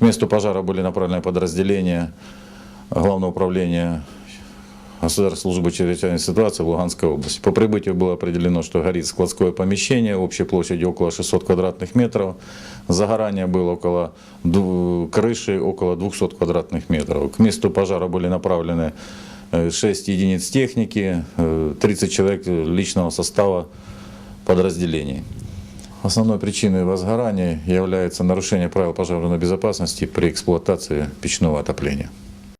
месту пожара были направлены подразделения Главного управления Государственной службы чрезвычайной ситуации в Луганской области. По прибытию было определено, что горит складское помещение общей площадью около 600 квадратных метров. Загорание было около крыши около 200 квадратных метров. К месту пожара были направлены э, 6 единиц техники, э, 30 человек личного состава подразделений. Основной причиной возгорания является нарушение правил пожарной безопасности при эксплуатации печного отопления.